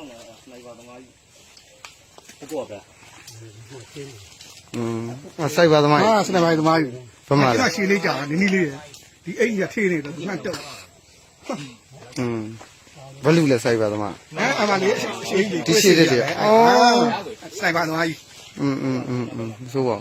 ဆောင်တယ်စနိုက်ပါသမားကြီးဘကောဗျာ อืมအစိုက်ပါသမား ဟာစနေပိုင်းသမားကြီး ဘမ အဲ့ လဲ ဒါရှည်လေးကြာနင်းနီးလေးဒီအိမ်ကြီးထေးနေတော့မှန်တော့ อืมဘလူလဲစိုက်ပါသမား အဲအမလေးရှည်ကြီး ဒီရှည်တဲ့တဲ့အော် စနေပိုင်းသမားကြီး อืมอืมอืมอืมဆိုပါ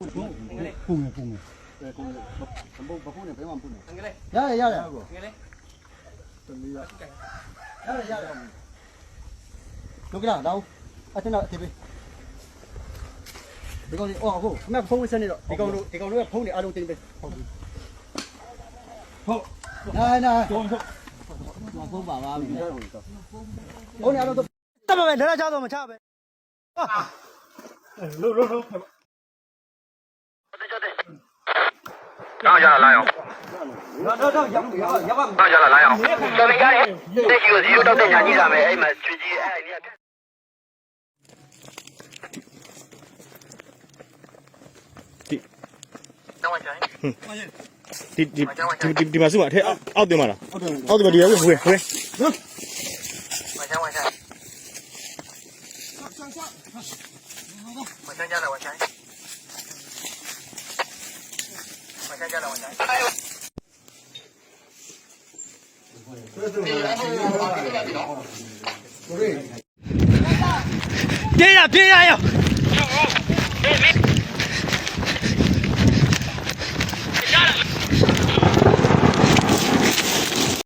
တင်ရရရရလုကလာတော့အထနာအတိပေးဒီကောင်အော်ဟုတ်ခမဖုန်းဝစ်စနေတော့ဒီကောင်တို့ဒီကောင်တို့ကဖုန်းတွေအားလုံးတင်ပေးဟုတ်ပြီဟုတ်နိုင်နိုင်ဖုန်းဖုန်းပါပါပြီဖုန်းတွေအားလုံးတော့တမပဲလက်ချတော့မချပဲလို့လို့လို့ 刚下来来哟， တော့တော့ရောက်ရောက်ရောက်ပါ 刚下来来哟。小明家里，这几个又到这家机上面，哎妈，狙击哎，你看。 ဒီဒီဒီဒီမှာစုမှာအထက်အောက်တင်ပါလားအောက်တင်ပါဒီရောက်ဝယ်ဝယ် 往前往前，往前加了往前， 哎呦！别呀，别呀，